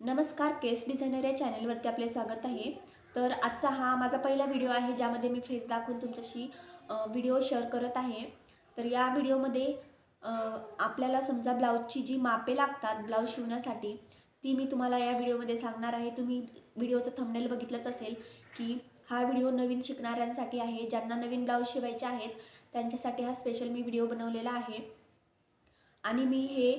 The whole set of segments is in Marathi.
नमस्कार केस डिझायनर या चॅनलवरती आपले स्वागत आहे. तर आजचा हा माझा पहिला व्हिडिओ आहे ज्यामध्ये मी फेस दाखवून तुमच्याशी व्हिडिओ शेअर करत आहे. तर या व्हिडिओमध्ये आपल्याला समजा ब्लाऊजची जी मापे लागतात ब्लाऊज शिवण्यासाठी ती मी तुम्हाला या व्हिडिओमध्ये सांगणार आहे. तुम्ही व्हिडिओचं थंबनेल बघितलंच असेल की हा व्हिडिओ नवीन शिकणाऱ्यांसाठी आहे ज्यांना नवीन ब्लाऊज शिवायचे आहेत त्यांच्यासाठी हा स्पेशल मी व्हिडिओ बनवलेला आहे. आणि मी हे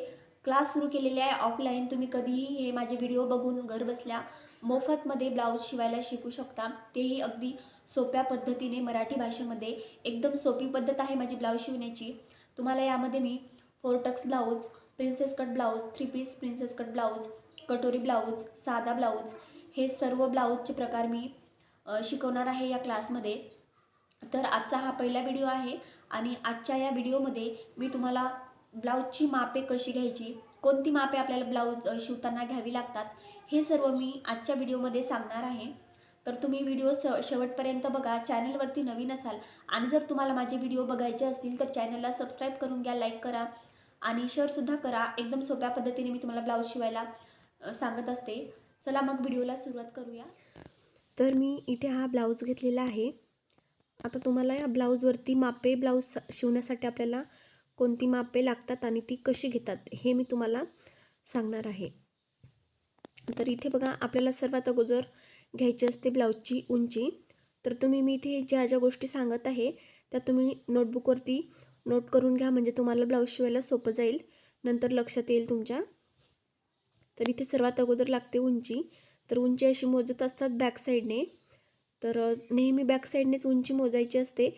क्लास सुरू केलेले आहे ऑफलाईन तुम्ही कधीही हे माझे व्हिडिओ बघून घरबसल्या मोफतमध्ये ब्लाऊज शिवायला शिकू शकता. तेही अगदी सोप्या पद्धतीने मराठी भाषेमध्ये. एकदम सोपी पद्धत आहे माझी ब्लाऊज शिवण्याची. तुम्हाला यामध्ये मी four tucks blouse princess cut blouse three piece princess cut blouse कटोरी ब्लाऊज साधा ब्लाऊज हे सर्व ब्लाऊजचे प्रकार मी शिकवणार आहे या क्लासमध्ये. तर आजचा हा पहिला व्हिडिओ आहे आणि आजच्या या व्हिडिओमध्ये मी तुम्हाला ब्लाऊजची मापे कशी घ्यायची? कोणती मापे आपल्याला ब्लाऊज शिवताना घ्यावी लागतात? हे सर्व मी आजच्या व्हिडिओमध्ये सांगणार आहे. तर तुम्ही व्हिडिओ स शेवटपर्यंत बघा. चॅनलवरती नवीन असाल आणि जर तुम्हाला माझे व्हिडिओ बघायचे असतील तर चॅनलला सबस्क्राईब करून घ्या लाईक करा आणि शेअरसुद्धा करा. एकदम सोप्या पद्धतीने मी तुम्हाला ब्लाऊज शिवायला सांगत असते. चला मग व्हिडिओला सुरुवात करूया. तर मी इथे हा ब्लाऊज घेतलेला आहे. आता तुम्हाला या ब्लाऊजवरती मापे ब्लाऊज शिवण्यासाठी आपल्याला कोणती मापे लागतात आणि ती कशी घेतात हे मी तुम्हाला सांगणार आहे. तर इथे बघा आपल्याला सर्वात अगोदर घ्यायची असते ब्लाऊजची उंची. तर तुम्ही मी इथे ज्या ज्या गोष्टी सांगत आहे त्या तुम्ही नोटबुकवरती नोट करून घ्या म्हणजे तुम्हाला ब्लाऊज शिवायला सोपं जाईल. नंतर लक्षात येईल तुमच्या. तर इथे सर्वात अगोदर लागते उंची. तर उंची अशी मोजत असतात बॅक साईडने. तर नेहमी बॅक साईडनेच उंची मोजायची असते.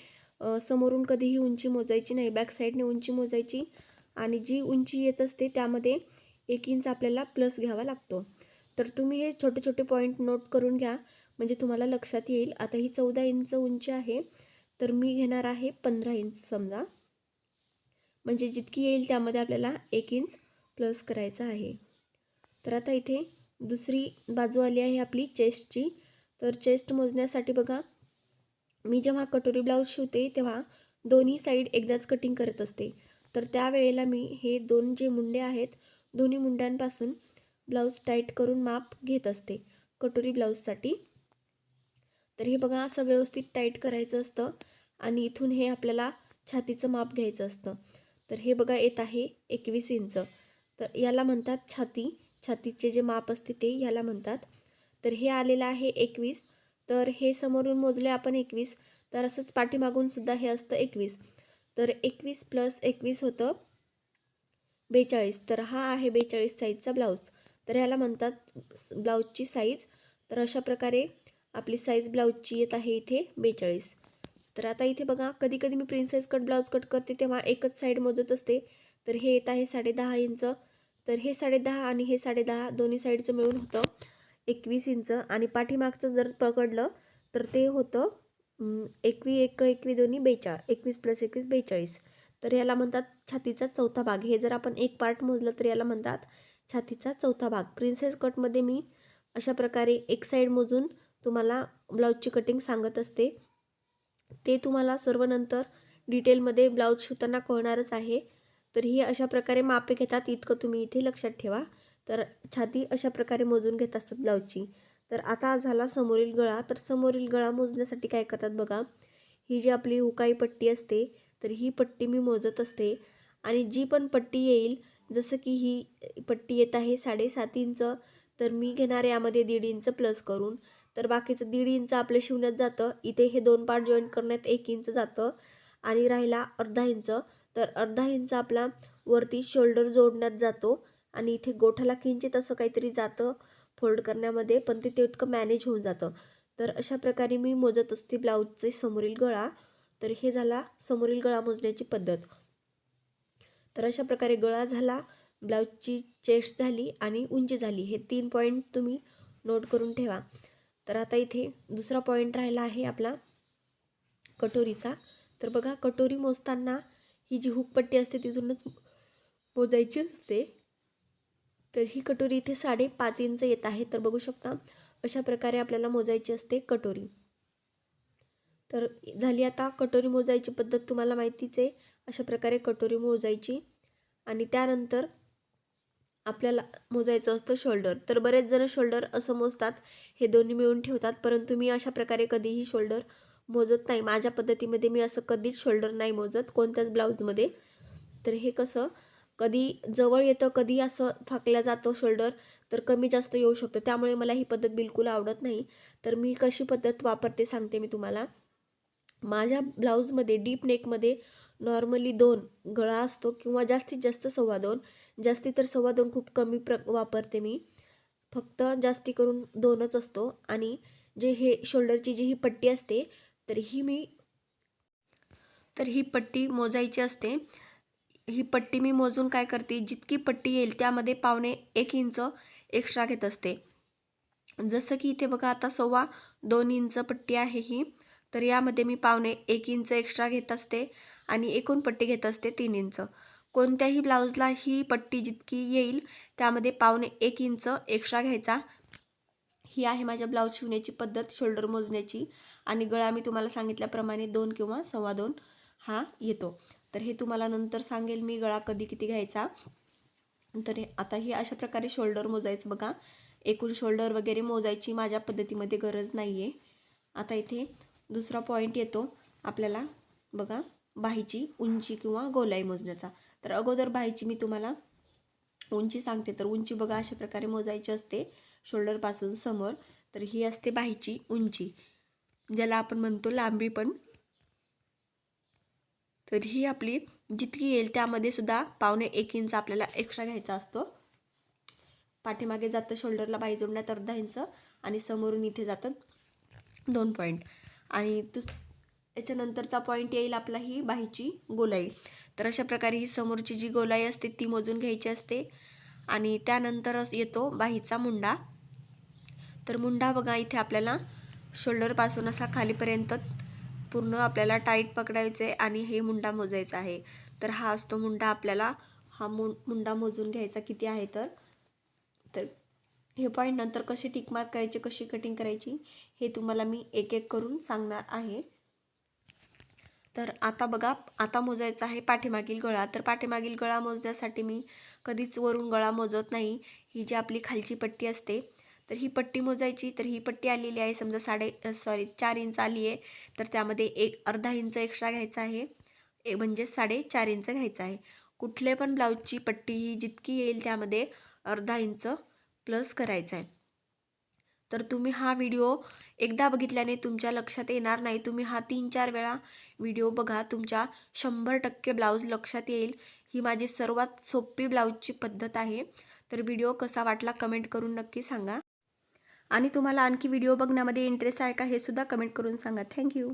समोरून कधीही उंची मोजायची नाही बॅक साईडने उंची मोजायची आणि जी उंची येत असते त्यामध्ये एक इंच आपल्याला प्लस घ्यावा लागतो. तर तुम्ही हे छोटे छोटे पॉईंट नोट करून घ्या म्हणजे तुम्हाला लक्षात येईल. आता ही चौदा इंच उंची आहे तर मी घेणार आहे पंधरा इंच समजा. म्हणजे जितकी येईल त्यामध्ये आपल्याला एक इंच प्लस करायचा आहे. तर आता इथे दुसरी बाजू आली आहे आपली चेस्टची तर चेस्ट मोजण्यासाठी बघा मी जेव्हा कटोरी ब्लाऊज शिवते तेव्हा दोन्ही साईड एकदाच कटिंग करत असते. तर त्यावेळेला मी हे दोन जे मुंडे आहेत दोन्ही मुंड्यांपासून ब्लाऊज टाईट करून माप घेत असते कटोरी ब्लाऊजसाठी तर हे बघा असं व्यवस्थित टाईट करायचं असतं आणि इथून हे आपल्याला छातीचं माप घ्यायचं असतं. तर हे बघा येत आहे एकवीस इंच. तर याला म्हणतात छाती. छातीचे जे माप असते ते याला म्हणतात. तर हे आलेलं आहे एकवीस. तर हे समोरून मोजले आपण एकवीस. तर असंच पाठीमागूनसुद्धा हे असतं एकवीस. तर एकवीस प्लस एकवीस होतं बेचाळीस. तर हा आहे बेचाळीस साईजचा ब्लाऊज. तर ह्याला म्हणतात ब्लाऊजची साईज तर अशा प्रकारे आपली साईज ब्लाऊजची येत आहे इथे बेचाळीस. तर आता इथे बघा कधी कधी मी प्रिन्सेस कट ब्लाऊज कट करते तेव्हा एकच साईड मोजत असते. तर हे येत आहे साडेदहा इंच. तर हे साडेदहा आणि हे साडेदहा दोन्ही साईडचं मिळून होतं. एकवीस इंच आणि पाठीमागचं जर पकडलं तर ते होतं एकवी एक एकवी दोन्ही बेचाळ एकवीस प्लस एकवीस बेचाळीस. तर याला म्हणतात छातीचा चौथा भाग. हे जर आपण एक पार्ट मोजलं तर याला म्हणतात छातीचा चौथा भाग. प्रिन्सेस कटमध्ये मी अशा प्रकारे एक साईड मोजून तुम्हाला ब्लाऊजची कटिंग सांगत असते. ते तुम्हाला सर्व नंतर डिटेलमध्ये ब्लाऊज शिवताना कळणारच आहे. तर ही अशा प्रकारे मापे घेतात. इतकं तुम्ही इथे लक्षात ठेवा. तर छाती अशा प्रकारे मोजून घेत असतात ब्लाऊजची. तर आता झाला समोरील गळा. तर समोरील गळा मोजण्यासाठी काय करतात बघा. ही जी आपली हुकाई पट्टी असते तर ही पट्टी मी मोजत असते. आणि जी पण पट्टी येईल जसं की ही पट्टी येत आहे साडेसात इंच तर मी घेणार यामध्ये दीड इंच प्लस करून. तर बाकीचं दीड इंच आपलं शिवण्यात जातं. इथे हे दोन पार्ट जॉईन करण्यात एक इंच जातं आणि राहिला अर्धा इंच. तर अर्धा इंच आपला वरती शोल्डर जोडण्यात जातो. आणि इथे गोठाला किंचित असं काहीतरी जातं फोल्ड करण्यामध्ये पण ते तितकं मॅनेज होऊन जातं. तर अशा प्रकारे मी मोजत असते ब्लाऊजचे समोरील गळा. तर हे झाला समोरील गळा मोजण्याची पद्धत. तर अशा प्रकारे गळा झाला ब्लाऊजची चेस्ट झाली आणि उंची झाली. हे तीन पॉईंट तुम्ही नोट करून ठेवा. तर आता इथे दुसरा पॉईंट राहिला आहे आपला कटोरीचा. तर बघा कटोरी मोजताना ही जी हुकपट्टी असते तिथूनच मोजायची असते. तर ही कटोरी इथे साडेपाच इंच येत आहे. तर बघू शकता अशा प्रकारे आपल्याला मोजायची असते कटोरी. तर झाली आता कटोरी मोजायची पद्धत तुम्हाला माहितीच आहे. अशा प्रकारे कटोरी मोजायची. आणि त्यानंतर आपल्याला मोजायचं असतं शोल्डर. तर बरेच जण शोल्डर असं मोजतात. हे दोन्ही मिळून ठेवतात. परंतु मी अशा प्रकारे कधीही शोल्डर मोजत नाही. माझ्या पद्धतीमध्ये मी असं कधीच शोल्डर नाही मोजत. कोणत्याच ब्लाऊजमध्ये. तर हे कसं कधी जवळ येतं कधी असं फाकल्या जातं शोल्डर तर कमी जास्त येऊ शकतं. त्यामुळे मला ही पद्धत बिलकुल आवडत नाही. तर मी कशी पद्धत वापरते सांगते मी तुम्हाला. माझ्या ब्लाऊजमध्ये डीप नेकमध्ये नॉर्मली दोन गळा असतो किंवा जास्तीत जास्त सव्वा दोन. जास्ती तर सव्वा दोन खूप कमी प्र वापरते मी. फक्त जास्ती करून दोनच असतो. आणि जे हे शोल्डरची जी ही पट्टी असते तर ही मी तर ही पट्टी मोजायची असते. ही पट्टी मी मोजून काय करते? जितकी पट्टी येईल त्यामध्ये पावणे एक इंच एक्स्ट्रा घेत असते. जसं की इथे बघा आता सव्वा दोन इंच पट्टी आहे ही. तर यामध्ये मी पावणे एक इंच एक्स्ट्रा घेत असते आणि एकूण पट्टी घेत असते तीन इंच. कोणत्याही ब्लाऊजला ही पट्टी जितकी येईल त्यामध्ये पावणे एक इंच एक्स्ट्रा घ्यायचा. ही आहे माझ्या ब्लाऊज शिवण्याची पद्धत शोल्डर मोजण्याची. आणि गळा मी तुम्हाला सांगितल्याप्रमाणे दोन किंवा सव्वा दोन हा येतो. तर हे तुम्हाला नंतर सांगेल मी गळा कधी किती घ्यायचा. तर आता ही अशा प्रकारे शोल्डर मोजायचं बघा. एकूण शोल्डर वगैरे मोजायची माझ्या पद्धतीमध्ये गरज नाही आहे आता इथे दुसरा पॉईंट येतो आपल्याला बघा बाहीची उंची किंवा गोलाई मोजण्याचा. तर अगोदर बाहीची मी तुम्हाला उंची सांगते. तर उंची बघा अशा प्रकारे मोजायची असते शोल्डरपासून समोर. तर ही असते बाहीची उंची ज्याला आपण म्हणतो लांबी पण. तर ही आपली जितकी येईल त्यामध्ये सुद्धा पावणे एक इंच आपल्याला एक्स्ट्रा घ्यायचा असतो. पाठीमागे जातं शोल्डरला बाई जोडण्यात अर्धा इंच आणि समोरून इथे जातं दोन पॉईंट आणि दुस याच्यानंतरचा पॉईंट येईल आपला ही बाहीची गोलाई. तर अशा प्रकारे ही समोरची जी गोलाई असते ती मोजून घ्यायची असते. आणि त्यानंतरच येतो बाहीचा मुंडा. तर मुंडा बघा इथे आपल्याला शोल्डरपासून असा खालीपर्यंत पूर्ण आपल्याला टाईट पकडायचं आहे आणि हे मुंडा मोजायचा आहे. तर हा असतो मुंडा आपल्याला. हा मु मुंडा मोजून घ्यायचा किती आहे तर? तर हे पॉईंट नंतर कसे टिकमार्क करायची कशी कटिंग करायची हे तुम्हाला मी एक एक करून सांगणार आहे. तर आता बघा आता मोजायचा आहे पाठीमागील गळा. तर पाठीमागील गळा मोजण्यासाठी मी कधीच वरून गळा मोजत नाही. ही जी आपली खालची पट्टी असते तर ही पट्टी मोजायची तर ही पट्टी आलेली आहे. समजा साडे सॉरी चार इंच आली आहे तर त्यामध्ये एक अर्धा इंच एक्स्ट्रा घ्यायचा आहे. ए म्हणजे साडेचार इंच घ्यायचं आहे. कुठले पण ब्लाऊजची पट्टी ही जितकी येईल त्यामध्ये अर्धा इंच प्लस करायचं आहे. तर तुम्ही हा व्हिडिओ एकदा बघितल्याने तुमच्या लक्षात येणार नाही. तुम्ही हा तीन चार वेळा व्हिडिओ बघा. तुमच्या शंभर टक्के ब्लाऊज लक्षात येईल. ही माझी सर्वात सोपी ब्लाऊजची पद्धत आहे. तर व्हिडिओ कसा वाटला कमेंट करून नक्की सांगा. आणि तुम्हाला आणखी व्हिडिओ बघण्यामध्ये इंटरेस्ट आहे का हे सुद्धा कमेंट करून सांगा. थँक्यू